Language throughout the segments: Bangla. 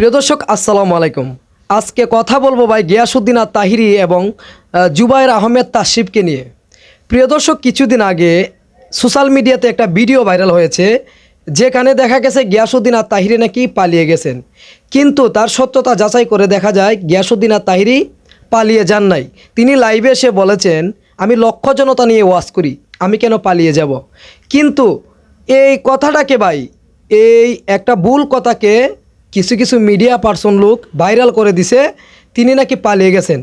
প্রিয় দর্শক আসসালামু আলাইকুম। আজকে কথা বলব ভাই গিয়াসুদ্দিন আর তাহিরি এবং আহ, জুবায়ের আহমেদ তাসিফকে নিয়ে। প্রিয় দর্শক কিছুদিন আগে সোশ্যাল মিডিয়াতে একটা ভিডিও ভাইরাল হয়েছে যেখানে দেখা গেছে গিয়াসুদ্দিন আর তাহিরি নাকি পালিয়ে গেছেন। কিন্তু তার সত্যতা যাচাই করে দেখা যায় গিয়াসুদ্দিন আর তাহিরি পালিয়ে যান নাই। তিনি লাইভে এসে বলেছেন আমি লক্ষ্য জনতা নিয়ে ওয়াজ করি আমি কেন পালিয়ে যাব? কিন্তু এই কথাটাকে ভাই এই একটা ভুল কথাকে কিছু কিছু মিডিয়া পার্সন লোক ভাইরাল করে দিছে, তিনি নাকি পালিয়ে গেছেন।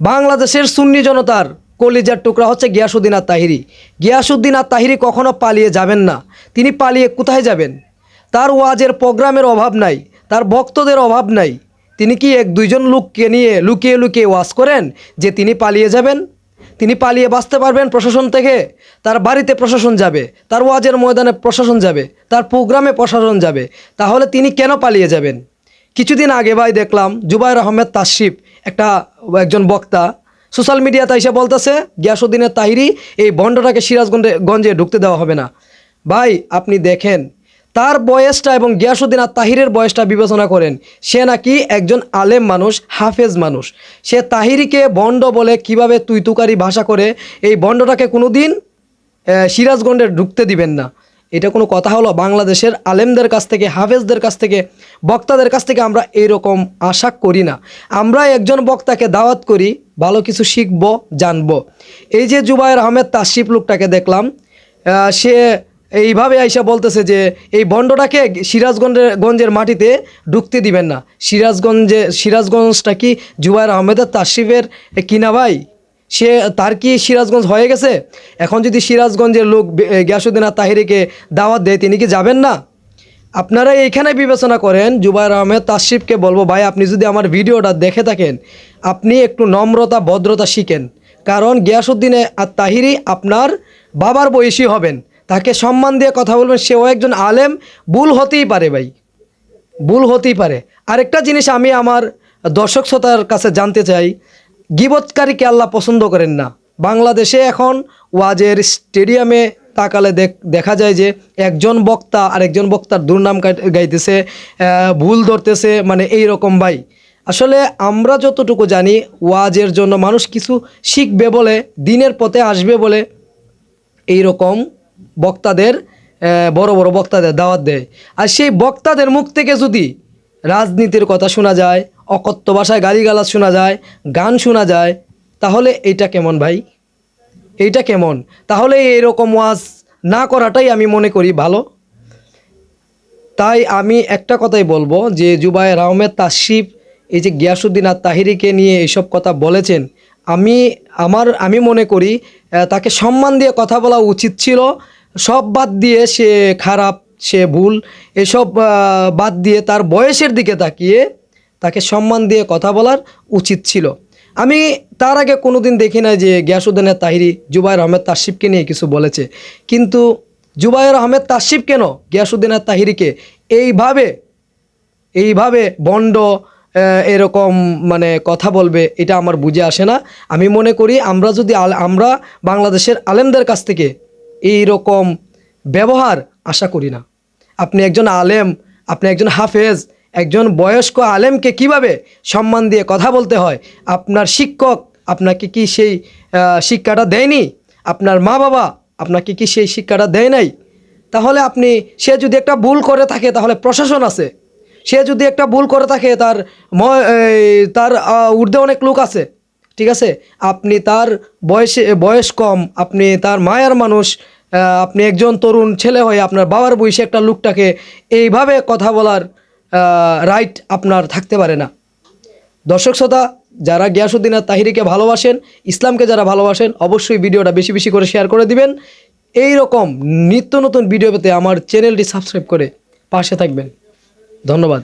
বাংলাদেশের সুন্নি জনতার কলিজার টুকরা হচ্ছে গিয়াসুদ্দিন আর তাহিরি গিয়াসুদ্দিন আর তাহিরি কখনো পালিয়ে যাবেন না। তিনি পালিয়ে কোথায় যাবেন? তার ওয়াজের প্রোগ্রামের অভাব নাই, তার ভক্তদের অভাব নাই। তিনি কি এক দুইজন লোককে নিয়ে লুকিয়ে লুকিয়ে ওয়াজ করেন যে তিনি পালিয়ে যাবেন? তিনি পালিয়ে বাঁচতে পারবেন প্রশাসন থেকে। তার বাড়িতে প্রশাসন যাবে, তার ওয়াজের ময়দানে প্রশাসন যাবে, তার প্রোগ্রামে প্রশাসন যাবে। তাহলে তিনি কেন পালিয়ে যাবেন? কিছুদিন আগে ভাই দেখলাম জুবাইর আহমেদ তাসিফ একটা, একজন বক্তা, সোশ্যাল মিডিয়াতে এসে বলতেছে গিয়াসুদ্দিনের তাহিরি এই বন্ডটাকে সিরাজগঞ্জে, গঞ্জে ঢুকতে দেওয়া হবে না। ভাই, আপনি দেখেন তার বয়সটা এবং গিয়াসুদ্দিন আর তাহিরের বয়সটা বিবেচনা করেন। সে নাকি একজন আলেম মানুষ, হাফেজ মানুষ। সে তাহিরিকে বন্ড বলে কীভাবে তুই তুকারি ভাষা করে এই বন্ডটাকে কোনো দিন সিরাজগঞ্জে ঢুকতে দিবেন না। এটা কোনো কথা হলো বাংলাদেশের আলেমদের কাছ থেকে, হাফেজদের কাছ থেকে, বক্তাদের কাছ থেকে আমরা এইরকম আশা করি না। আমরা একজন বক্তাকে দাওয়াত করি, ভালো কিছু শিখব, জানব। এই যে জুবায়ের আহমেদ তাসিফ লোকটাকে দেখলাম সে এইভাবে আইসা বলতেছে যে এই বন্ডটাকে সিরাজগঞ্জের গঞ্জের মাটিতে ঢুকতে দিবেন না। সিরাজগঞ্জে সিরাজগঞ্জটা কি জুবায়ের আহমেদের তাসিফের কিনা ভাই? সে তার কি সিরাজগঞ্জ হয়ে গেছে? এখন যদি সিরাজগঞ্জের লোক এ, আর তাহিরিকে দাওয়াত দেয় তিনি কি যাবেন না? আপনারা এইখানে বিবেচনা করেন জুবাইর আহমেদ তাসিফকে বলব ভাই আপনি যদি আমার ভিডিওটা দেখে থাকেন আপনি একটু নম্রতা ভদ্রতা শিখেন। কারণ গিয়াসুদ্দিনে আর তাহিরি আপনার বাবার বয়সী হবেন। তাকে সম্মান দিয়ে কথা বলবেন, সেও একজন আলেম। ভুল হতেই পারে ভাই। ভুল হতেই পারে। আরেকটা জিনিস আমি আমার দর্শক শ্রোতার কাছে জানতে চাই, গিবৎকারীকে আল্লাহ পছন্দ করেন না। বাংলাদেশে এখন ওয়াজের স্টেডিয়ামে তাকালে দেখ- যায় যে একজন বক্তা আরেকজন বক্তার দুর্নাম গাই- গাইতেছে ভুল ধরতেছে মানে এই রকম ভাই। আসলে আমরা যতটুকু জানি, ওয়াজের জন্য মানুষ কিছু শিখবে বলে, দিনের পথে আসবে বলে, এই রকম বক্তাদের বড় বড় বক্তাদের দাওয়াত দেয়। আর সেই বক্তাদের মুখ থেকে যদি রাজনীতির কথা শোনা যায়, অকথ্য ভাষায় গালিগালাজ শোনা যায়, গান শোনা যায়, তাহলে এইটা কেমন ভাই? এইটা কেমন? তাহলে এরকম ওয়াজ না করাটাই আমি মনে করি ভালো। তাই আমি একটা কথাই বলব যে, জুবায়ের আহমেদ তাসিফ, এই যে গিয়াসুদ্দিন আর তাহিরিকে নিয়ে এইসব কথা বলেছেন আমি, আমার, আমি মনে করি তাকে সম্মান দিয়ে কথা বলা উচিত ছিল। সব বাদ দিয়ে সে খারাপ, সে ভুল, এসব বাদ দিয়ে তার বয়সের দিকে তাকিয়ে তাকে সম্মান দিয়ে কথা বলার উচিত ছিল। আমি তার আগে কোনোদিন দেখি না যে গিয়াসুদ্দিনের তাহিরি জুবাইর আহমেদ তাসিফকে নিয়ে কিছু বলেছে। কিন্তু জুবাইর আহমেদ তাসিফ কেন গিয়াসুদ্দিনের তাহিরিকে? এইভাবে এইভাবে বন্ড এরকম মানে কথা বলবে, এটা আমার বুঝে আসে না। আমি মনে করি আমরা যদি আমরা বাংলাদেশের আলেমদের কাছ থেকে এই রকম ব্যবহার আশা করি না। আপনি একজন আলেম, আপনি একজন হাফেজ, একজন বয়স্ক আলেমকে কীভাবে সম্মান দিয়ে কথা বলতে হয়? আপনার শিক্ষক আপনাকে কি সেই শিক্ষাটা দেয়নি? আপনার মা বাবা আপনাকে কি সেই শিক্ষাটা দেয় নাই? তাহলে আপনি, সে যদি একটা ভুল করে থাকে তাহলে প্রশাসন আছে। সে যদি একটা ভুল করে থাকে, তার তার ঊর্ধ্বে অনেক লোক আছে, ঠিক আছে? আপনি তার বয়সে, বয়স কম, আপনি তার মায়ার মানুষ আপনি একজন তরুণ ছেলে হয়ে আপনার বাবার বয়সে একটা লোকটাকে এইভাবে কথা বলার রাইট আপনার থাকতে পারে না। দর্শক শ্রোতা, যারা গিয়াসুদ্দিন আর তাহিরিকে ভালোবাসেন, ইসলামকে যারা ভালোবাসেন, অবশ্যই ভিডিওটা বেশি বেশি করে শেয়ার করে দিবেন। এই রকম নিত্য নতুন ভিডিও পেতে আমার চ্যানেলটি সাবস্ক্রাইব করে পাশে থাকবেন। ধন্যবাদ।